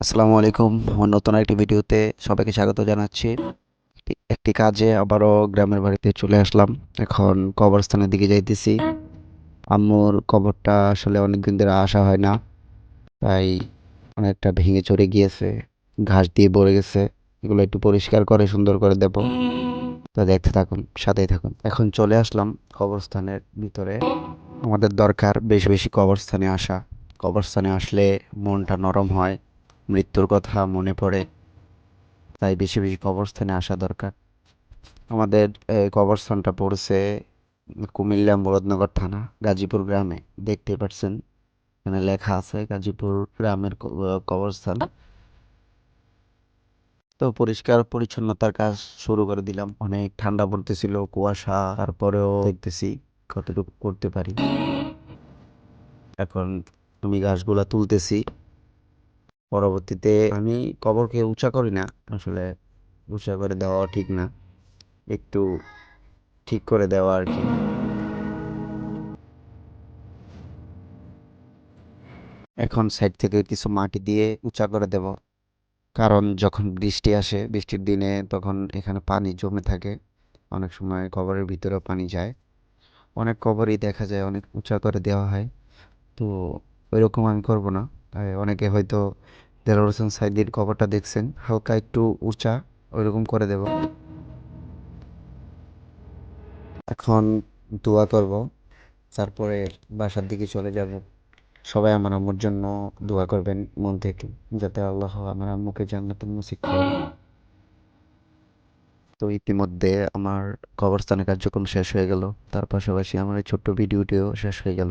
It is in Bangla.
আসসালামু আলাইকুম। নতুন একটি ভিডিওতে সবাইকে স্বাগত জানাচ্ছি। একটি- একটি কাজে আবারও গ্রামের বাড়িতে চলে আসলাম। এখন কবরস্থানের দিকে যাইতেছি। আম্মুর কবরটা আসলে অনেকদিন ধরে আসা হয় না। তাই অনেকটা ভেঙে চড়ে গিয়েছে। ঘাস দিয়ে ভরে গেছে। এগুলো একটু পরিষ্কার করে, সুন্দর করে দেব। তো দেখতে থাকুন, সাথেই থাকুন। এখন চলে আসলাম কবরস্থানের ভিতরে। আমাদের দরকার বেশি বেশি কবরস্থানে আসা। কবরস্থানে আসলে মনটা নরম হয়। মৃত্যুর কথা মনে পড়ে। তাই বেশি বেশি কবরস্থানে আসা দরকার। আমাদের কবরস্থানটা পড়ছে কুমিল্লা মুরাদনগর থানা, গাজীপুর গ্রামে। দেখতে পাচ্ছেন, এখানে লেখা আছে গাজীপুর গ্রামের কবরস্থান। তো পরিষ্কার পরিচ্ছন্নতার কাজ শুরু করে দিলাম। অনেক ঠান্ডা পড়তেছিল, কুয়াশা, তারপরেও দেখতেছি কতটুকু করতে পারি। এখন আমি ঘাসগুলা তুলতেছি। পরবর্তীতে আমি কবরকে উঁচা করি না। আসলে উঁচা করে দেওয়া ঠিক না। একটু ঠিক করে দেওয়া আর কি। এখন সাইড থেকে কিছু মাটি দিয়ে উঁচা করে দেব। কারণ যখন বৃষ্টি আসে, বৃষ্টির দিনে তখন এখানে পানি জমে থাকে। অনেক সময় কবরের ভিতরেও পানি যায়। অনেক কবরই দেখা যায়, অনেক উঁচা করে দেওয়া হয়। তো ওইরকম আমি করব না। অনেকে হয়তো দেলোয়ার হোসেন সাইদির কবরটা দেখছেন, হালকা একটু উঁচা, ওইরকম করে দেব। এখন দোয়া করব, তারপরে বাসার দিকে চলে যাব। সবাই আমার আম্মুর জন্য দোয়া করবেন মন থেকে, যাতে আল্লাহ আমার আম্মুকে জান্নাতুল করে। তো ইতিমধ্যে আমার কবরস্থানের কার্যক্রম শেষ হয়ে গেল, তার পাশাপাশি আমার এই ছোট্ট ভিডিওটিও শেষ হয়ে গেল।